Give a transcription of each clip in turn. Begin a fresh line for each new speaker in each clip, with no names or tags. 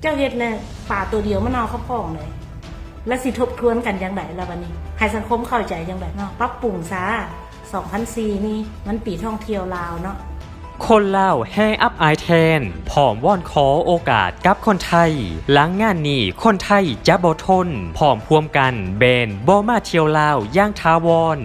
เจ้าเฮ็ดเนี่ยป่าตัวเดียวมันเอาเข้าพ้องเลย แล้วสิทบทวนกันอย่างไรล่ะวันนี้ ให้สังคมเข้าใจอย่างไรเนาะปรับปรุงซะ2004นี่มันปีท่องเที่ยวลาวเนาะ
คนเล่าวแห้อับอายแทนผอมว่อนขอโอกาสกับคนไทย หลังงานนี้คนไทยจะบ่ทนผอมพวมกันเบนบ่มาเที่ยวลาวอย่างทาวอน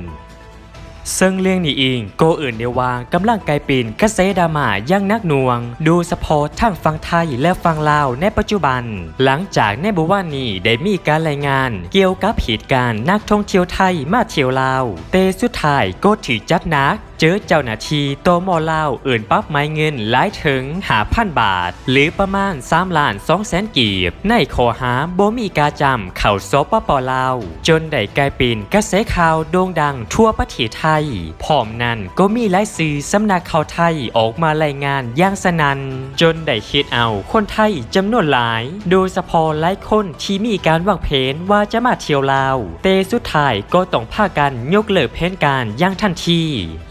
ซึ่งเรื่องนี้เองโกอื่นเดียววางกำลังไกลปีนกระแสดรามาย่างนักหน่วง ดูสะโพกทั้งฝั่งไทยและฝั่งลาวในปัจจุบัน หลังจากในบุวันนี้ได้มีการรายงาน เกี่ยวกับเหตุการณ์นักท่องเที่ยวไทยมาเที่ยวลาว เตสุดท้ายก็ถือจัดนัก เจอเจ้าหน้าที่โตมอลาวเอื่นปั๊บไม้เงินหลายถึงหาพันบาท หรือประมาณ3ล้าน2แสนกีบ ในขอหาบ่มีกาจำเข่าซปปลาว จนได้กลายเป็นกระแสข่าวโด่งดังทั่วประเทศไทย พร้อมนั้นก็มีหลายสื่อสำนักข่าวไทยออกมารายงานอย่างสนัน จนได้คิดเอาคนไทยจำนวนหลาย โดยเฉพาะหลายคนที่มีการวางแผนว่าจะมาเที่ยวลาวเตสุดท้ายก็ต้องพากันยกเลิกแผนการอย่างทันที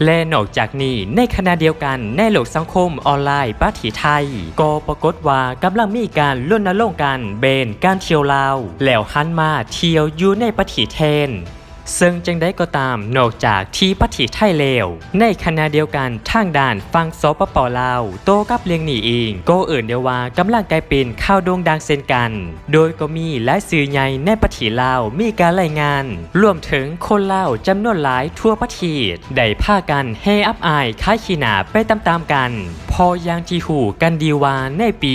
และนอกจากนี้ในขณะเดียวกันในโลกสังคมออนไลน์ประเทศไทย ก็ปรากฏว่ากำลังมีการรณรงค์กันเบนการเที่ยวลาวแล้วหันมาเที่ยวอยู่ในประเทศแทน ซึ่งจังได้ก็ตามนอกจากที่ประเทศไทยเลว ในขณะเดียวกันทางด่านฟังสปปลาว โตกับเลียงหนีเองก็เอื่นเดียวว่ากำลังกลายเป็นข่าวโด่งดังเช่นกัน โดยก็มีหลายสื่อใหญ่ในประเทศลาวมีการรายงาน รวมถึงคนลาวจำนวนหลายทั่วประเทศได้พากันเฮอับอายค้ายขีนาไปตามๆกัน พอย่างที่หูกันดีว่าในปี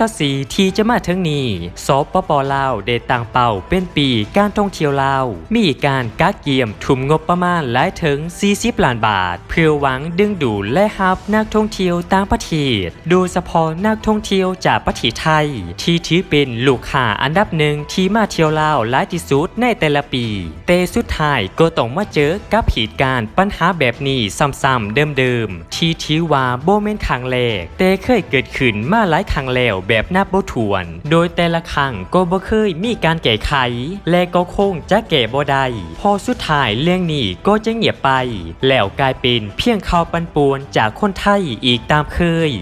2024ที่จะมาถึงนี้สปปลาวได้ตั้งเป้าเป็นปีการท่องเที่ยวลาว มีการกักเกียมทุ่มงบประมาณหลายถึง 40 ล้านบาท เพื่อหวังดึงดูดและฮับนักท่องเที่ยวต่างประเทศ โดยเฉพาะนักท่องเที่ยวจากประเทศไทย ที่ถือเป็นลูกค้าอันดับหนึ่งที่มาเที่ยวลาวหลายที่สุดในแต่ละปี แต่สุดท้ายก็ต้องมาเจอกับเหตุการณ์ปัญหาแบบนี้ซ้ำๆเดิมๆที่ถือว่าโบเมนครั้งแรกแต่เคยเกิดขึ้นมาหลายครั้งแล้วแบบนับบ่ถ้วน โดยแต่ละครั้งก็บ่เคยมีการแก้ไข และก็คงจะแก้บ่ได้พอสุดท้ายเรื่องนี้ก็จะเงียบไป แล้วกลายเป็นเพียงข่าวปันป่วนจากคนไทยอีกตามเคย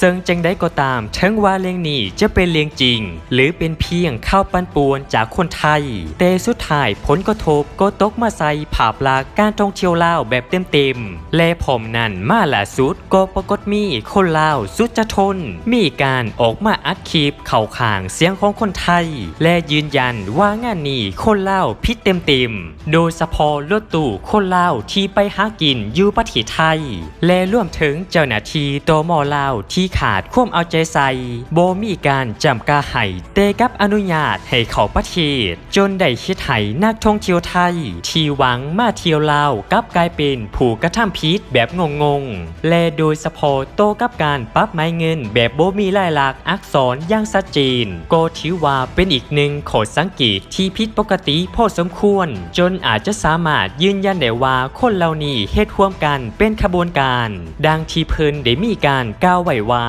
ซึ่งจังได้ก็ตามทั้งว่าเรื่องนี้จะเป็นเรื่องจริง หรือเป็นเพียงข้าวปั้นป่วนจากคนไทย แต่สุดท้ายผลกระทบก็ตกมาใส่ภาพลักษณ์การท่องเที่ยวลาวแบบเต็มๆและผมนั่นมาล่าสุดก็ปรากฏมีคนลาวสุดจะทน มีการออกมาอัดคลิปเข่าข่างเสียงของคนไทย และยืนยันว่างานนี้คนลาวพิษเต็มๆโดยเฉพาะรถตู้คนลาวที่ไปหากินอยู่ประเทศไทย และร่วมถึงเจ้าหน้าที่ตมลาวที่ขาดควมเอาใจใส่โบมีการจำกาให้เตกับอนุญาตให้เขาประเทศ จนได้คิดให้นักท่องเที่ยวไทย ที่หวังมาเที่ยวลาวกลับกลายเป็นผู้กระทำผิดแบบงงๆ และโดยเฉพาะโตกับการปรับไม้เงินแบบโบมีลายลักษณ์อักษรอย่างชัดเจนก็ถือว่าเป็นอีกหนึ่งขอสังเกตที่ผิดปกติพอสมควร จนอาจจะสามารถยืนยันได้ว่าคนเหล่านี้เฮ็ดร่วมกันเป็นขบวนการ ดังที่เพิ่นได้มีการกล่าวไว้ว่า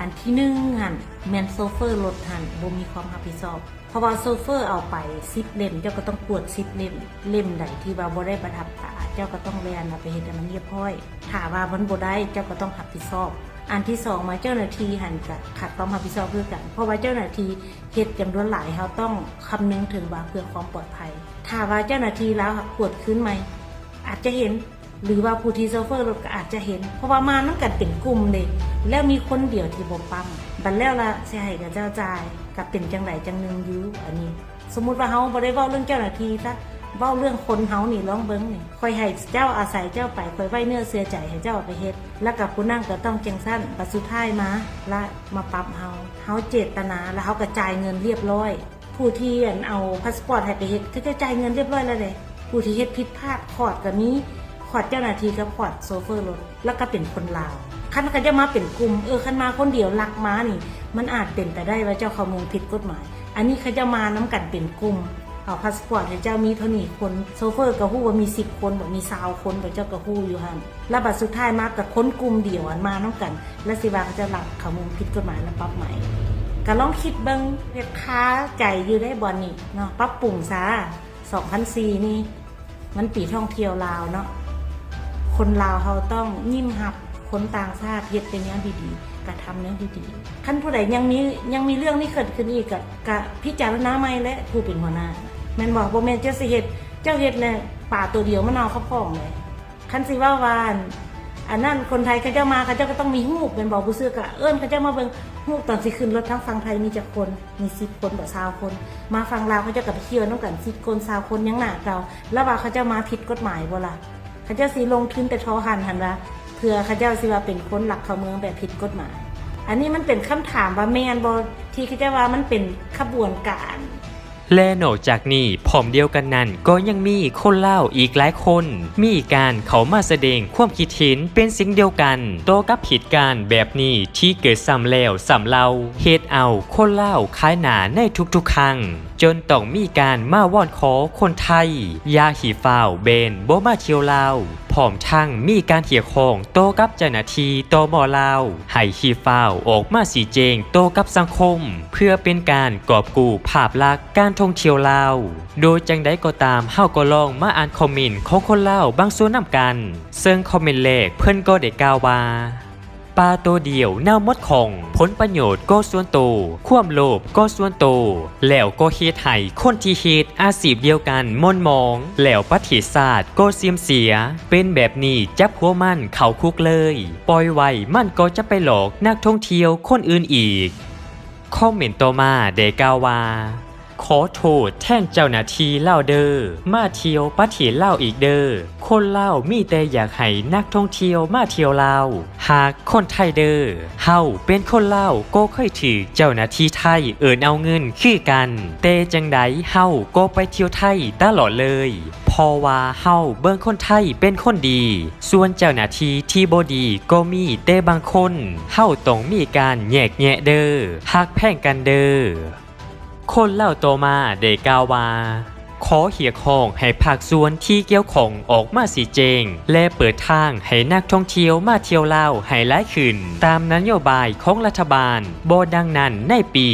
อันที่หนึ่งหันแมนโซเฟอร์รถหันบ่มีความรับผิดชอบ เพราะว่าโซเฟอร์เอาไปซิปเล่ม เจ้าก็ต้องกวดซิปเล่มเล่มใดที่ว่าบ่ได้ประทับตา เจ้าก็ต้องแลนเอาไปเฮ็ดให้มันเรียบร้อยถ้าว่ามันบ่ได้เจ้าก็ต้องรับผิดชอบอันที่สองมาเจ้าหน้าที่หันกับขัดความรับผิดชอบเพื่อกัน เพราะว่าเจ้าหน้าที่เฮ็ดจำนวนหลายเขาต้องคำนึงถึงว่าเพื่อความปลอดภัย ถ้าว่าเจ้าหน้าที่แล้วกวดขึ้นไหมอาจจะเห็น หรือว่าผู้ที่โซเฟอร์รถก็อาจจะเห็น เพราะว่ามานั่งกันเป็นกลุ่มเลย แล้วมีคนเดียวที่บ่ปั๊มบัดแล้วละเสียหายกับเจ้าจ่ายกับเป็นจังไหนจังหนึ่งอยูอันนี้ สมมุติว่าเฮาบ่ได้เว้าเรื่องเจ้าหน้าที่ซะเว้าเรื่องคนเฮานี่ลองเบิ่งนี่คอยให้เจ้าอาศัยเจ้าไปคอยไว้เนื้อเสียใจให้เจ้าไปเฮ็ด แล้วกับผู้นั่งก็ต้องจังสั้นบัดสุดท้ายมาและมาปรับเฮาเฮาเจตนาแล้วเฮาก็จ่ายเงินเรียบร้อย ผู้ที่อันเอาพาสปอร์ตให้ไปเฮ็ดก็จะจ่ายเงินเรียบร้อยแล้วเลยผู้ที่เฮ็ดผิดพลาดขอดก็มีข อดเจ้าหน้าที่กับขอดโซเฟอร์รถแล้วก็เป็นคนลาวคันเขาจะมาเป็นกลุ่มเออคันมาคนเดียวลักม้านี่ มันอาจเป็นไปได้ว่าเจ้าข้อมูลผิดกฎหมาย อันนี้เขาจะมาน้กันเป็นกลุ่มเอาพาสปอร์ตให้เจ้ามีเท่านี้คนโซเฟอร์กับฮู้ว่ามีสิบคนบอกมีสาวคนบอกเจ้ากับฮู้อยู่หันแล้วบัดสุดท้ายมากับคนกลุ่มเดียวอันมาน้กัน แล้วสิว่าเขาจะหลักข้อมูลผิดกฎหมายแล้วปรับใหม่ก็ลองคิดเบิ้งเรียกค้าใจอยู่ได้บอลนี่เนาะปรับปรุงซะ2004นี่ มันปีท่องเที่ยวลาวเนาะ คนลาวเขาต้องยิ้มหับคนต่างชาติเฮ็ดเป็นอย่างดีๆกระทำเรื่องดีๆขั้นผู้ใดยังมียังมีเรื่องนี้เกิดขึ้นอีกกะกะพิจารณาไม่และผู้เป็นหัวหน้าแม่นบอกบ่แม่นเจ้าสิเฮ็ดเจ้าเฮ็ดเนี่ยป่าตัวเดียวมันเอาเขาพ้องเลยคันสิว่าวานอันนั้นคนไทยเขาเจ้ามาเขาเจ้าก็ต้องมีฮูกเป็นบอกผู้ซื้อกะเอิ้นเขาเจ้ามาเบิ่งฮูกตอนสิขึ้นรถทั้งฝั่งไทยมีจักคนมี10คนบ่20คน มาฝั่งลาวเขาเจ้าก็ไปเที่ยวนํกัน10คน20คนยังหนาเก่าแล้วว่าเขาเจ้ามาผิดกฎหมายบ่ล่ะ เขาเจ้าสิลงทุนแต่ทอหันหันว่าเพื่อเขาเจ้าสิว่าเป็นคนหลักเขาเมืองแบบผิดกฎหมาย อันนี้มันเป็นคำถามว่าแมนบอที่เขาเจ้าว่ามันเป็นขบวนการ
และนอกจากนี้ผอมเดียวกันนั้นก็ยังมีคนเล่าอีกหลายคน มีการเขามาแสดงความคิดเห็นเป็นสิ่งเดียวกันโตกับเหตุการณ์แบบนี้ที่เกิดซ้ำแล้วซ้ำเล่าเหตุเอาคนเล่าวขายหนาในทุกๆครั้ง จนต้องมีการมาวอนขอคนไทย ยาหีฟ้าวเบนโบมาเชียวลาวพร้อมทั้งมีการเถียงของโตกับเจ้าหน้าที่ตมลาวให้ฮีฟ้าวออกมาสีเจงโตกับสังคม เพื่อเป็นการกอบกู้ภาพลักษณ์การท่องเที่ยวลาว โดยจังได้ก็ตามเฮาก็ลองมาอ่านคอมเมนต์ของคนลาวบางส่วนนำกัน ซึ่งคอมเมนต์แรกเพิ่นก็ได้กล่าวว่า ปลาตัวเดียวเน่ามดของผลประโยชน์ก็ส่วนโตวความโลภก็ส่วนโตวแล้วก็เฮ็ดให้คนที่เฮ็ดอาชีพเดียวกันมนมอง แล้วประเทศศาสตร์ก็เสียมเสีย เป็นแบบนี้จับหัวมันเข้าคุกเลย ปล่อยไว้มันก็จะไปหลอกนักท่องเที่ยวคนอื่นอีก คอมเมนต์ต่อมาได้กล่าวว่า ขอโทษแท่นเจ้าหน้าที่เล่าเดอ้อมาเที่ยวปะเทศเล่าอีกเดอ้อคนเล่ามีแต่อยากให้นักท่องเที่ยวมาเที่ยวเลาหากคนไทยเดอ้อเฮาเป็นคนเล่าก็เคยถือเจ้าหน้าที่ไทยเอินเอาเงินคือกันแต่จังใดเฮาก็ไปเที่ยวไทยตลอดเลยพอว่าเฮาเบิ่งคนไทยเป็นคนดี ส่วนเจ้าหน้าที่ที่บดีก็มีแต่บางคน เฮาต้องมีการแยกแยะเด้อฮักแพ่งกันเดอ้อ คนเล่าโตมาได้กล่าวว่า ขอเหียของให้ภาคส่วนที่เกี่ยวของออกมาสีเจง และเปิดทางให้นักท่องเที่ยวมาเที่ยวเล่าให้หลายขึ้น ตามนโยบายของรัฐบาลบดังนั้นในปี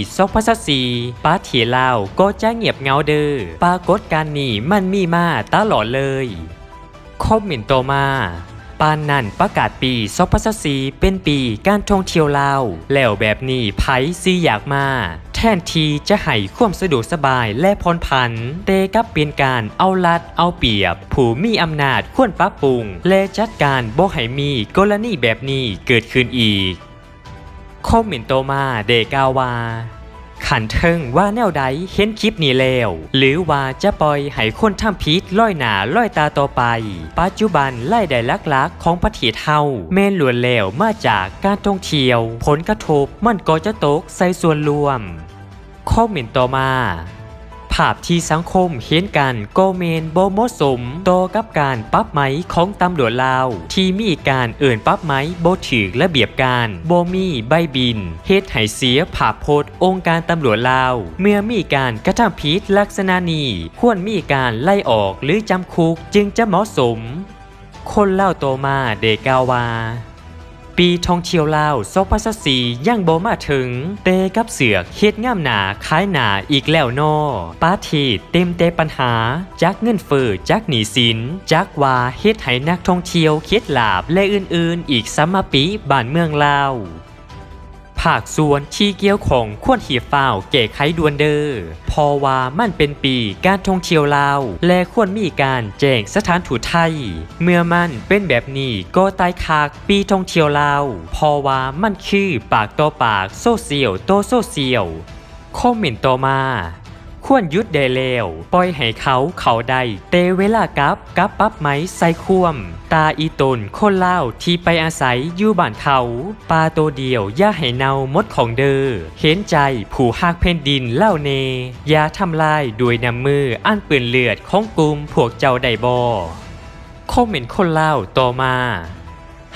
2024ปาเทียลาก็จะเงียบเงาเด้อปรากฏการณ์นี้มันมีมาตลอดเลยคอมเมนต์ต่อมาปานนันประกาศปี2024เป็นปีการท่องเที่ยวลาวแล้วแบบนี้ไผซีอยากมา ทนทีจะให้ความสะดวกสบายและพรพันเตกับเป็นการเอาลัดเอาเปรียบ ผู้มีอำนาจควรปรับปรุง และจัดการบ่ให้มีกรณีแบบนี้เกิดขึ้นอีก คอมเมนต์ต่อมาเดกาวาขันเทิงว่าแนวใดเห็นคลิปนี้แล้วหรือว่าจะปล่อยให้คนทำผิดล่อยหนาล่อยตาต่อไป ปัจจุบันไล่ได้ลักๆของประเทศเฮาแม่นล้วนแล้วมาจากการท่องเที่ยว ผลกระทบมันก็จะตกใส่ส่วนรวม คอมเมนต์ต่อมาภาพที่สังคมเห็นกันก็เมนโบมสมโตกับการปรับไหมของตำรวจลาว ที่มีการเอื่นปรับไหมโบถือระเบียบการโบมีใบบินเฮ็ดให้เสียภาพโพจน์องค์การตำรวจลาว เมื่อมีการกระทำผิดลักษณะนี้ควรมีการไล่ออกหรือจำคุกจึงจะเหมาะสม คนเล่าโตมาเดกาวว่า ปีท่องเที่ยวลาวโซฟัสสียังบ่มาถึง เตกับเสือกเฮ็ดงามหนาขายหนาอีกแล้วนอปาทีเต็มเตปัญหา จักเงินเฟอ้อจักหนีสิน จักว่าเฮ็ดให้นักท่องเที่ยวเค็ดลาบและอื่นๆ อีกสัมมาปีบ้านเมืองลาว ภาคส่วนที่เกี่ยวของควนเหียฟ้าวแก้ไขดวนเดอร์พอว่ามันเป็นปีการท่องเที่ยวลาว และควรมีการแจ้งสถานถูไทย เมื่อมันเป็นแบบนี้ก็ตายคากปีท่องเที่ยวลาวพอว่ามันคือปากต่อปากโซเซียลโตโซเซียลคอมเมนต์ต่อมา ควรยุดได้แล้วปล่อยให้เขาเขาได้เตเวลากับกับปั๊บไหมใส่ควม ตาอีตนคนเล่าที่ไปอาศัยอยู่บ้านเขาปลาตัวเดียวอย่าให้เนามดของเดอเห็นใจผู้หักแผ่นดินเล่าเนอย่าทำลายด้วยน้ำมืออันเปื้อนเลือดของกลุ่มพวกเจ้าไดบอคอมเมนต์คนเล่าต่อมา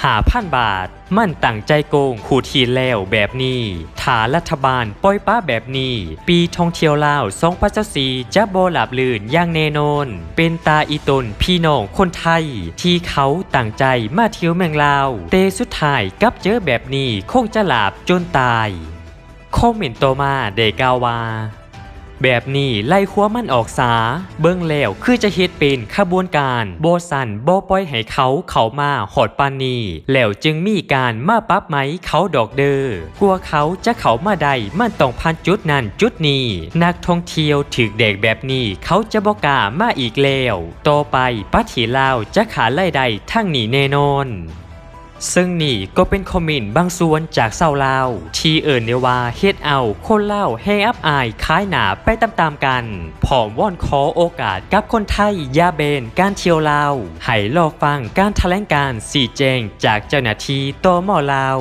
หาพันบาท มั่นตั้งใจโกงขู่ทีแล้วแบบนี้ถารัฐบาลปล่อยป้าแบบนี้ ปีท่องเที่ยวลาว2024จะบหลับลื่นอย่างแน่นอน เป็นตาอีตนพี่น้องคนไทย ที่เขาตั้งใจมาเที่ยวเมืองลาว เตสุดท้ายกับเจอแบบนี้คงจะหลาบจนตาย คอมเมนต์ต่อมาได้กาวว่า แบบนี้ไล่ขัวมันออกสา เบิ่งแล้วคือจะเฮ็ดเป็นขบวนการโบสันโบปล่อยให้เขาเขามาหอดปานนีแล้วจึงมีการมาปั๊บไหมเขาดอกเดอกลัวเขาจะเขามาได้มันต้องผ่านจุดนั้นจุดนี้ นักท่องเที่ยวถึกเด็กแบบนี้เขาจะบอกกามาอีกแล้ว ต่อไปปัทถีลาวจะขาไล่ใดทั้งนี้แน่นอน ซึ่งนี่ก็เป็นคอมเมนต์บางส่วนจากเซาลาว ที่เอิ่นเนว่าเฮ็ดเอาคนเล่าวให้อับอายคล้ายหนาไปตามๆกัน ผอมว่อนขอโอกาสกับคนไทยยาเบนการเที่ยวลาวให้รอฟังการแถลงการสีแจงจากเจ้าหน้าที่ตมลาว